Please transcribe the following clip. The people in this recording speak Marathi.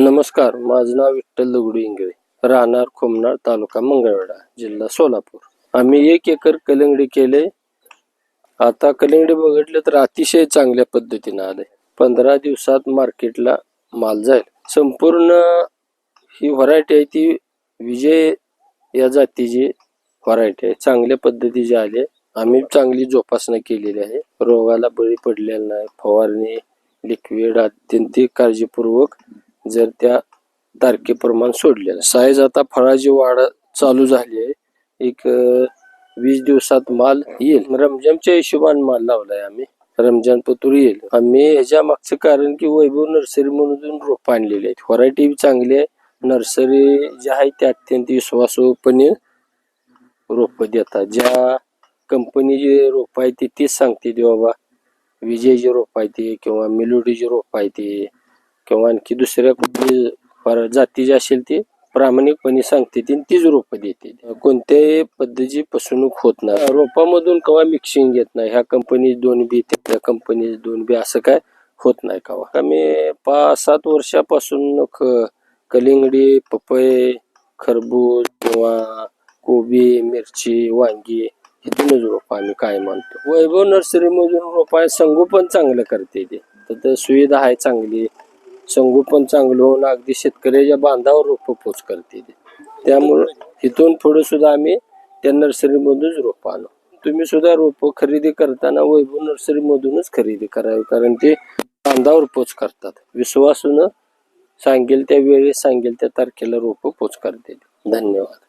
नमस्कार माझं नाव विठ्ठल दगडू इंगळे राहणार खोमनाळ तालुका मंगळवेढा जिल्हा सोलापूर. आम्ही एक एकर कलिंगडी केले. आता कलिंगडी बघितलं तर अतिशय चांगल्या पद्धतीनं आले पंधरा दिवसात मार्केटला माल जाईल. संपूर्ण ही व्हरायटी आहे ती विजय या जातीची व्हरायटी आहे. चांगल्या पद्धतीची आली आम्ही चांगली जोपासना केलेली आहे. रोगाला बळी पडलेला नाही. फवारणी लिक्विड अत्यंत काळजीपूर्वक जर त्या तारखेप्रमाणे सोडलेलं. साईज आता फळाची वाढ चालू झाली आहे. एक वीस दिवसात माल येईल. रमजानच्या हिशोबाने माल लावलाय आम्ही. रमजान पतूर येईल. आम्ही ह्याच्या मागचं कारण की वैभव नर्सरी म्हणून रोप आणलेले आहेत. व्हरायटी बी चांगली आहे. नर्सरी ज्या आहे त्या अत्यंत विश्वासूपणे रोप देतात. ज्या कंपनीची रोप आहे ती तीच सांगते ती बाबा विजयची रोप आहे ती किंवा मेलोडीची रोप आहे ती. किंवा आणखी दुसऱ्या कुठली पर- जातीची असेल ती प्रामाणिकपणे सांगते ती आणि तीच रोपं देते. कोणत्याही पद्धतीची फसवणूक होत नाही. रोपामधून केव्हा मिक्सिंग येत नाही? ह्या कंपनी दोन बी त्या कंपनी दोन बी असं काय होत नाही केव्हा आम्ही पाच सात वर्षापासून ख कलिंगडी पपई खरबूज किंवा कोबी मिरची वांगी इथूनच रोपं आम्ही काय मानतो वैभव नर्सरीमधून रोपा संगोपन चांगलं करते ते. तर सुविधा आहे चांगली. संगोपन चांगलं होऊन अगदी शेतकऱ्याच्या बांधावर रोपं पोच करते त्यामुळं इथून पुढे सुद्धा आम्ही त्या नर्सरीमधूनच रोपं आलो आणू. तुम्ही सुद्धा रोपं खरेदी करताना वैभव नर्सरीमधूनच खरेदी करावी कारण ते बांधावर पोच करतात. विश्वासून सांगेल त्या वेळेस सांगेल त्या तारखेला रोपं पोच करते धन्यवाद.